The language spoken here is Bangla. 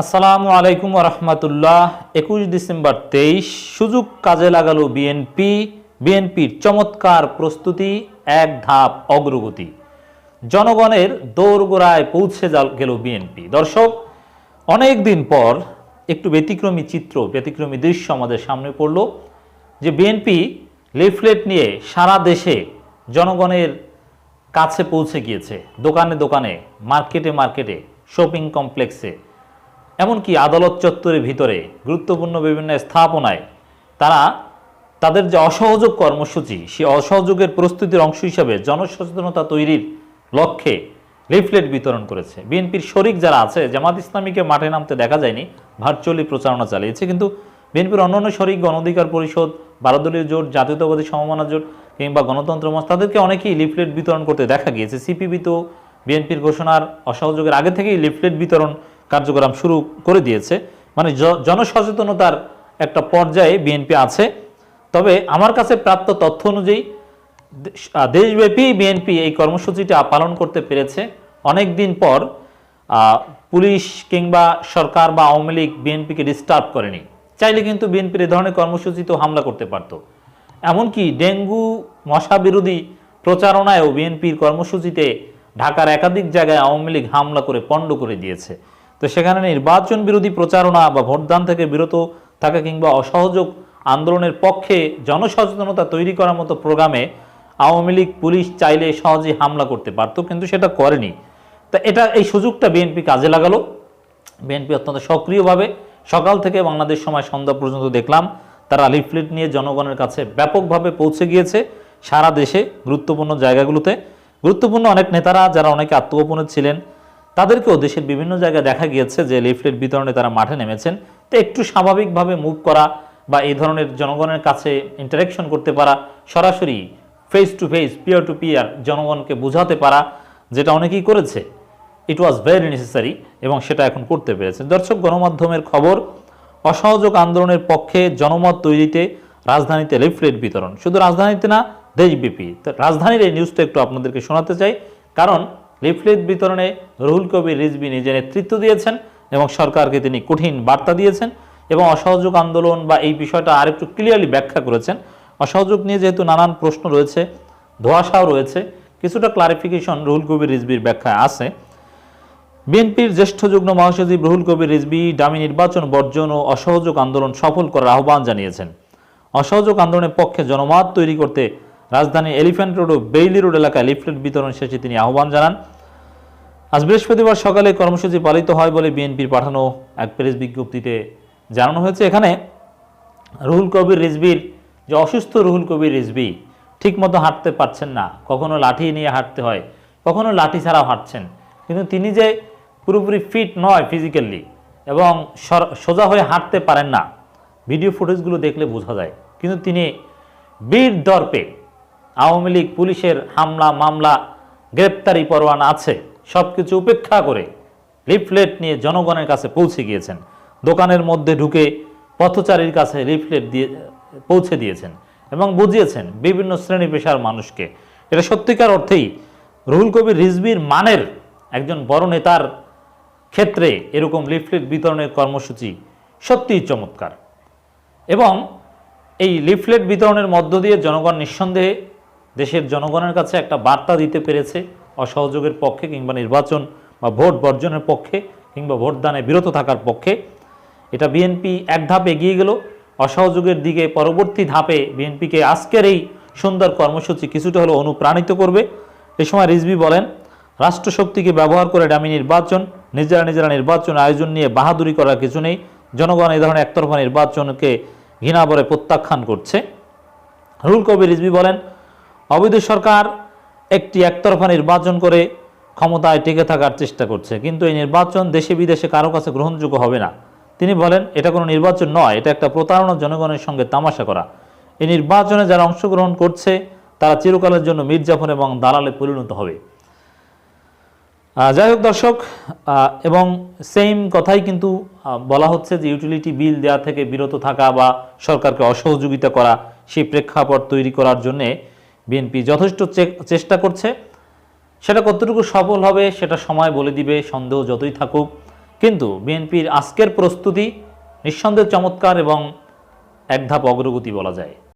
আসসালামু আলাইকুম রহমতুল্লাহ। একুশ ডিসেম্বর তেইশ, সুযোগ কাজে লাগালো বিএনপি বিএনপির চমৎকার প্রস্তুতি, এক ধাপ অগ্রগতি। জনগণের দৌড়গোড়ায় পৌঁছে গেল বিএনপি দর্শক, অনেক দিন পর একটু ব্যতিক্রমী চিত্র, ব্যতিক্রমী দৃশ্য আমাদের সামনে পড়ল, যে বিএনপি লিফলেট নিয়ে সারা দেশে জনগণের কাছে পৌঁছে গিয়েছে। দোকানে দোকানে, মার্কেটে মার্কেটে শপিং কমপ্লেক্সে এমনকি আদালত চত্বরের ভিতরে গুরুত্বপূর্ণ বিভিন্ন স্থাপনায় তারা তাদের যে অসহযোগ কর্মসূচি সেই অসহযোগের প্রস্তুতির অংশ হিসাবে জনসচেতনতা তৈরির লক্ষ্যে লিফলেট বিতরণ করেছে। বিএনপির শরিক যারা আছে, জামাত ইসলামীকে মাঠে নামতে দেখা যায়নি, ভার্চুয়ালি প্রচারণা চালিয়েছে। কিন্তু বিএনপির অন্যান্য শরিক গণ অধিকার পরিষদ, বারোদলীয় জোট, জাতীয়তাবাদী সমমানা জোট কিংবা গণতন্ত্র মঞ্চ, তাদেরকে অনেকেই লিফলেট বিতরণ করতে দেখা গিয়েছে। সিপিবি তো বিএনপির ঘোষণার অসহযোগের আগে থেকেই লিফলেট বিতরণ কার্যক্রম শুরু করে দিয়েছে। মানে জনসচেতনতার একটা পর্যায়ে বিএনপি আছে। তবে আমার কাছে প্রাপ্ত তথ্য অনুযায়ী দেশব্যাপী বিএনপি এই কর্মসূচিটা পালন করতে পেরেছে। অনেক দিন পর পুলিশ কিংবা সরকার বা আওয়ামী লীগ বিএনপিকে ডিস্টার্ব করেনি। চাইলে কিন্তু বিএনপির এই ধরনের কর্মসূচিতেও হামলা করতে পারত। এমনকি ডেঙ্গু মশা বিরোধী প্রচারণায়ও বিএনপির কর্মসূচিতে ঢাকার একাধিক জায়গায় আওয়ামী লীগ হামলা করে পণ্ড করে দিয়েছে। তো সেখানে নির্বাচন বিরোধী প্রচারণা বা ভোটদান থেকে বিরত থাকা কিংবা অসহযোগ আন্দোলনের পক্ষে জনসচেতনতা তৈরি করার মতো প্রোগ্রামে আওয়ামী লীগ, পুলিশ চাইলে সহজে হামলা করতে পারত, কিন্তু সেটা করেনি। তা এটা, এই সুযোগটা বিএনপি কাজে লাগালো। বিএনপি অত্যন্ত সক্রিয়ভাবে সকাল থেকে বাংলাদেশ সময় সন্ধ্যা পর্যন্ত দেখলাম, তারা লিফলেট নিয়ে জনগণের কাছে ব্যাপকভাবে পৌঁছে গিয়েছে সারা দেশে গুরুত্বপূর্ণ জায়গাগুলোতে। গুরুত্বপূর্ণ অনেক নেতারা, যারা অনেকে আত্মগোপনে ছিলেন তাদেরকেও দেশের বিভিন্ন জায়গায় দেখা গিয়েছে যে লিফলেট বিতরণে তারা মাঠে নেমেছেন। তো একটু স্বাভাবিকভাবে মুভ করা বা এই ধরনের জনগণের কাছে ইন্টারাকশন করতে পারা, সরাসরি face to face peer to peer জনগণকে বোঝাতে পারা, যেটা অনেকেই করেছে। ইট ওয়াজ ভেরি নেসেসারি এবং সেটা এখন করতে পেরেছে। দর্শক, গণমাধ্যমের খবর, অসহযোগ আন্দোলনের পক্ষে জনমত তৈরিতে রাজধানীতে লিফলেট বিতরণ। শুধু রাজধানীতে না দেশব্যাপী তো রাজধানীর এই নিউজটা একটু আপনাদেরকে শোনাতে চাই। কারণ লিফলেট বিতরণে রুহুল কবির রিজবি নিজে নেতৃত্ব দিয়েছেন এবং সরকারকে তিনি কঠিন বার্তা দিয়েছেন এবং অসহযোগ আন্দোলন বা এই বিষয়টা আরেকটু ক্লিয়ারলি ব্যাখ্যা করেছেন। অসহযোগ নিয়ে যেহেতু নানান প্রশ্ন রয়েছে, ধোয়াশাও রয়েছে, কিছুটা ক্লারিফিকেশন রুহুল কবির রিজবির ব্যাখ্যায় আছে। বিএনপির জ্যেষ্ঠ যুগ্ম মহাসচিব রুহুল কবির রিজবি ডামি নির্বাচন বর্জন ও অসহযোগ আন্দোলন সফল করার আহ্বান জানিয়েছেন। অসহযোগ আন্দোলনের পক্ষে জনমত তৈরি করতে রাজধানীর এলিফ্যান্ট রোড ও বেইলি রোড এলাকায় লিফলেট বিতরণ শেষে তিনি আহ্বান জানান। আজ বৃহস্পতিবার সকালে কর্মসূচি পালিত হয় বলে বিএনপির পাঠানো এক প্রেস বিজ্ঞপ্তিতে জানানো হয়েছে। এখানে রুহুল কবির রিজবির যে অসুস্থ রুহুল কবির রিজবি ঠিকমতো হাঁটতে পারছেন না। কখনো লাঠি নিয়ে হাঁটতে হয়, কখনো লাঠি ছাড়াও হাঁটছেন। কিন্তু তিনি যে পুরোপুরি ফিট নয় ফিজিক্যালি এবং সোজা হয়ে হাঁটতে পারেন না, ভিডিও ফুটেজগুলো দেখলে বোঝা যায়। কিন্তু তিনি বীর দর্পে আওয়ামী লীগ, পুলিশের হামলা, মামলা, গ্রেপ্তারি পরোয়ানা আছে। সব কিছু উপেক্ষা করে লিফলেট নিয়ে জনগণের কাছে পৌঁছে গিয়েছেন। দোকানের মধ্যে ঢুকে পথচারীর কাছে লিফলেট দিয়ে, পৌঁছে দিয়েছেন এবং বুঝিয়েছেন বিভিন্ন শ্রেণি পেশার মানুষকে। এটা সত্যিকার অর্থেই রুহুল কবির রিজবির মানের একজন বড় নেতার ক্ষেত্রে এরকম লিফলেট বিতরণের কর্মসূচি সত্যিই চমৎকার। এবং এই লিফলেট বিতরণের মধ্য দিয়ে জনগণ নিঃসন্দেহে দেশের জনগণের কাছে একটা বার্তা দিতে পেরেছে অসহযোগের পক্ষে কিংবা নির্বাচন বা ভোট বর্জনের পক্ষে কিংবা ভোটদানে বিরত থাকার পক্ষে। এটা বিএনপি এক ধাপ এগিয়ে গেল। অসহযোগের দিকে পরবর্তী ধাপে বিএনপিকে আজকের এই সুন্দর কর্মসূচি কিছুটা হলো অনুপ্রাণিত করবে। এ সময় রিজভি বলেন, রাষ্ট্রশক্তিকে ব্যবহার করে ডামি নির্বাচন, নিজেরা নিজেরা নির্বাচন আয়োজন নিয়ে বাহাদুরি করার কিছু নেই। জনগণ এই ধরনের একতরফা নির্বাচনকে ঘৃণা বলে প্রত্যাখ্যান করছে। রুল কবির রিজভি বলেন অবৈধ সরকার একটি একতরফা নির্বাচন করে ক্ষমতায় টিকে থাকার চেষ্টা করছে। কিন্তু এই নির্বাচন দেশে বিদেশে কারও কাছে গ্রহণযোগ্য হবে না। তিনি বলেন, এটা কোনো নির্বাচন নয়, এটা একটা প্রতারণা জনগণের সঙ্গে তামাশা করা। এই নির্বাচনে যারা অংশগ্রহণ করছে, তারা চিরকালের জন্য মির্জাফর এবং দালালে পরিণত হবে। যাই হোক দর্শক এবং সেম কথাই কিন্তু বলা হচ্ছে যে ইউটিলিটি বিল দেওয়া থেকে বিরত থাকা বা সরকারকে অসহযোগিতা করা, সেই প্রেক্ষাপট তৈরি করার জন্যে বিএনপি যথেষ্ট চেষ্টা করছে। সেটা কতটুকু সফল হবে সেটা সময় বলে দিবে, সন্দেহ যতই থাকুক। কিন্তু বিএনপির আজকের প্রস্তুতি নিঃসন্দেহ চমৎকার এবং এক ধাপ অগ্রগতি বলা যায়।